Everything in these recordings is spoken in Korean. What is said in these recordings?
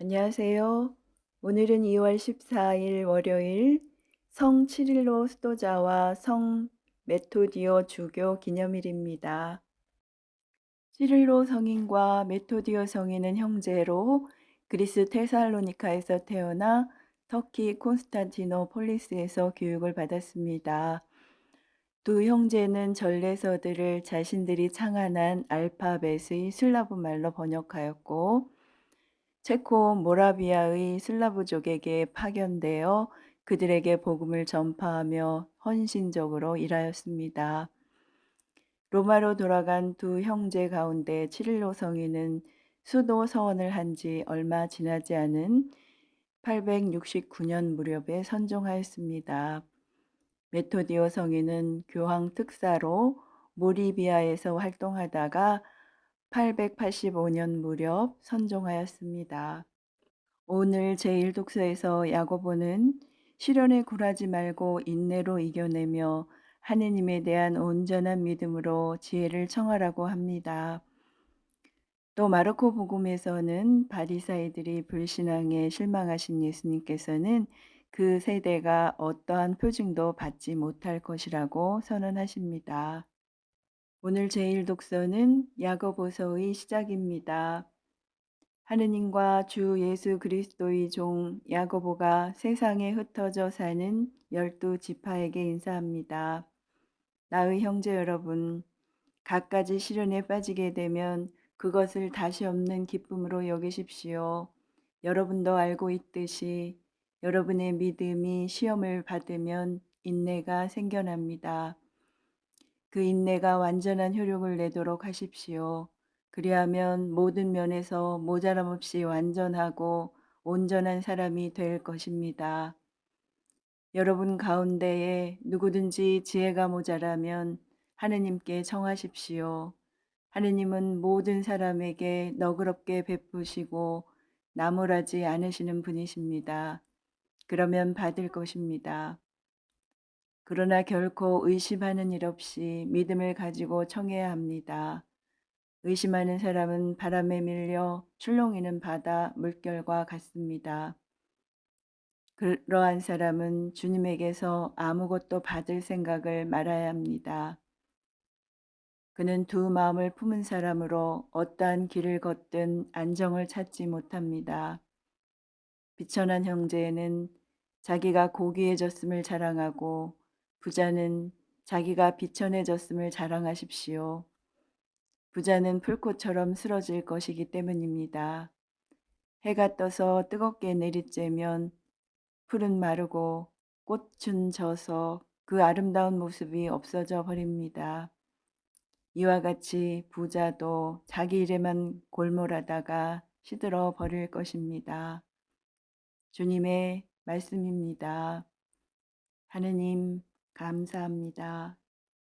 안녕하세요. 오늘은 2월 14일 월요일 성 치릴로 수도자와 성 메토디오 주교 기념일입니다. 치릴로 성인과 메토디오 성인은 형제로 그리스 테살로니카에서 태어나 터키 콘스탄티노폴리스에서 교육을 받았습니다. 두 형제는 전래서들을 자신들이 창안한 알파벳의 슬라브 말로 번역하였고 체코 모라비아의 슬라브족에게 파견되어 그들에게 복음을 전파하며 헌신적으로 일하였습니다. 로마로 돌아간 두 형제 가운데 치릴로 성인은 수도 서원을 한 지 얼마 지나지 않은 869년 무렵에 선종하였습니다. 메토디오 성인은 교황 특사로 모리비아에서 활동하다가 885년 무렵 선종하였습니다. 오늘 제1독서에서 야고보는 시련에 굴하지 말고 인내로 이겨내며 하느님에 대한 온전한 믿음으로 지혜를 청하라고 합니다. 또 마르코 복음에서는 바리사이들이 불신앙에 실망하신 예수님께서는 그 세대가 어떠한 표징도 받지 못할 것이라고 선언하십니다. 오늘 제1독서는 야고보서의 시작입니다. 하느님과 주 예수 그리스도의 종 야고보가 세상에 흩어져 사는 열두 지파에게 인사합니다. 나의 형제 여러분, 갖가지 시련에 빠지게 되면 그것을 다시 없는 기쁨으로 여기십시오. 여러분도 알고 있듯이 여러분의 믿음이 시험을 받으면 인내가 생겨납니다. 그 인내가 완전한 효력을 내도록 하십시오. 그리하면 모든 면에서 모자람 없이 완전하고 온전한 사람이 될 것입니다. 여러분 가운데에 누구든지 지혜가 모자라면 하느님께 청하십시오. 하느님은 모든 사람에게 너그럽게 베푸시고 나무라지 않으시는 분이십니다. 그러면 받을 것입니다. 그러나 결코 의심하는 일 없이 믿음을 가지고 청해야 합니다. 의심하는 사람은 바람에 밀려 출렁이는 바다 물결과 같습니다. 그러한 사람은 주님에게서 아무것도 받을 생각을 말아야 합니다. 그는 두 마음을 품은 사람으로 어떠한 길을 걷든 안정을 찾지 못합니다. 비천한 형제는 자기가 고귀해졌음을 자랑하고 부자는 자기가 비천해졌음을 자랑하십시오. 부자는 풀꽃처럼 쓰러질 것이기 때문입니다. 해가 떠서 뜨겁게 내리쬐면 풀은 마르고 꽃은 져서 그 아름다운 모습이 없어져 버립니다. 이와 같이 부자도 자기 일에만 골몰하다가 시들어 버릴 것입니다. 주님의 말씀입니다. 하느님, 감사합니다.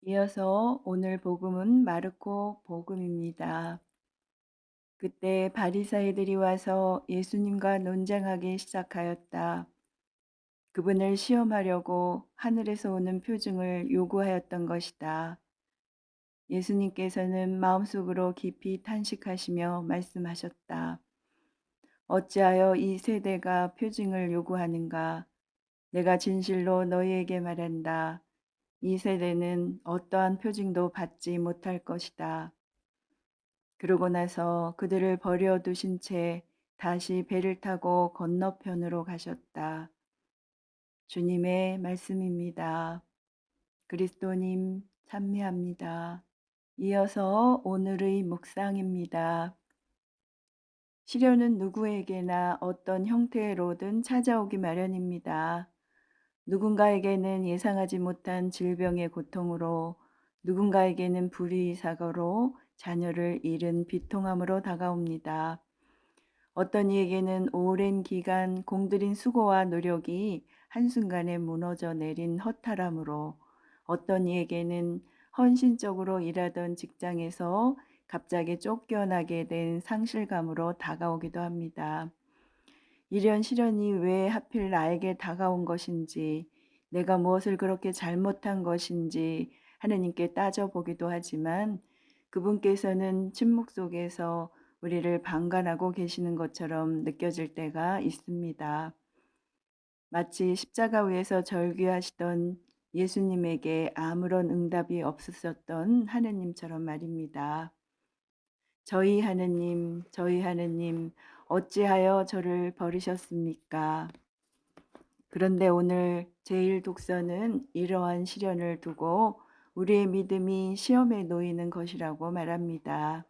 이어서 오늘 복음은 마르코 복음입니다. 그때 바리사이들이 와서 예수님과 논쟁하기 시작하였다. 그분을 시험하려고 하늘에서 오는 표징을 요구하였던 것이다. 예수님께서는 마음속으로 깊이 탄식하시며 말씀하셨다. 어찌하여 이 세대가 표징을 요구하는가? 내가 진실로 너희에게 말한다. 이 세대는 어떠한 표징도 받지 못할 것이다. 그러고 나서 그들을 버려 두신 채 다시 배를 타고 건너편으로 가셨다. 주님의 말씀입니다. 그리스도님 찬미합니다. 이어서 오늘의 묵상입니다. 시련은 누구에게나 어떤 형태로든 찾아오기 마련입니다. 누군가에게는 예상하지 못한 질병의 고통으로, 누군가에게는 불의 사고로 자녀를 잃은 비통함으로 다가옵니다. 어떤 이에게는 오랜 기간 공들인 수고와 노력이 한순간에 무너져 내린 허탈함으로, 어떤 이에게는 헌신적으로 일하던 직장에서 갑자기 쫓겨나게 된 상실감으로 다가오기도 합니다. 이런 시련이 왜 하필 나에게 다가온 것인지, 내가 무엇을 그렇게 잘못한 것인지 하느님께 따져보기도 하지만 그분께서는 침묵 속에서 우리를 방관하고 계시는 것처럼 느껴질 때가 있습니다. 마치 십자가 위에서 절규하시던 예수님에게 아무런 응답이 없으셨던 하느님처럼 말입니다. 저희 하느님, 저희 하느님, 어찌하여 저를 버리셨습니까? 그런데 오늘 제일 독서는 이러한 시련을 두고 우리의 믿음이 시험에 놓이는 것이라고 말합니다.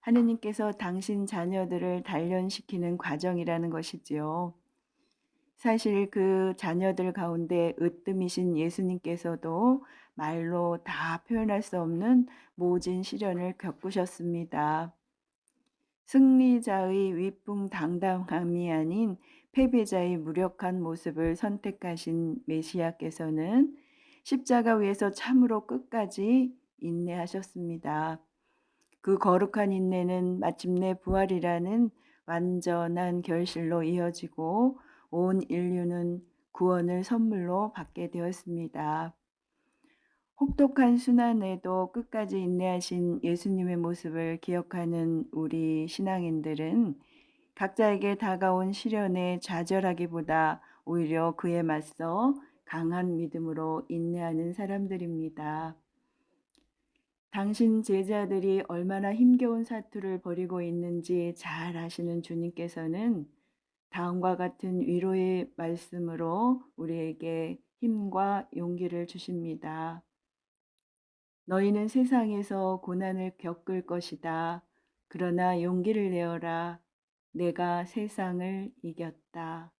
하느님께서 당신 자녀들을 단련시키는 과정이라는 것이지요. 사실 그 자녀들 가운데 으뜸이신 예수님께서도 말로 다 표현할 수 없는 모진 시련을 겪으셨습니다. 승리자의 위풍당당함이 아닌 패배자의 무력한 모습을 선택하신 메시아께서는 십자가 위에서 참으로 끝까지 인내하셨습니다. 그 거룩한 인내는 마침내 부활이라는 완전한 결실로 이어지고 온 인류는 구원을 선물로 받게 되었습니다. 혹독한 순환에도 끝까지 인내하신 예수님의 모습을 기억하는 우리 신앙인들은 각자에게 다가온 시련에 좌절하기보다 오히려 그에 맞서 강한 믿음으로 인내하는 사람들입니다. 당신 제자들이 얼마나 힘겨운 사투를 벌이고 있는지 잘 아시는 주님께서는 다음과 같은 위로의 말씀으로 우리에게 힘과 용기를 주십니다. 너희는 세상에서 고난을 겪을 것이다. 그러나 용기를 내어라. 내가 세상을 이겼다.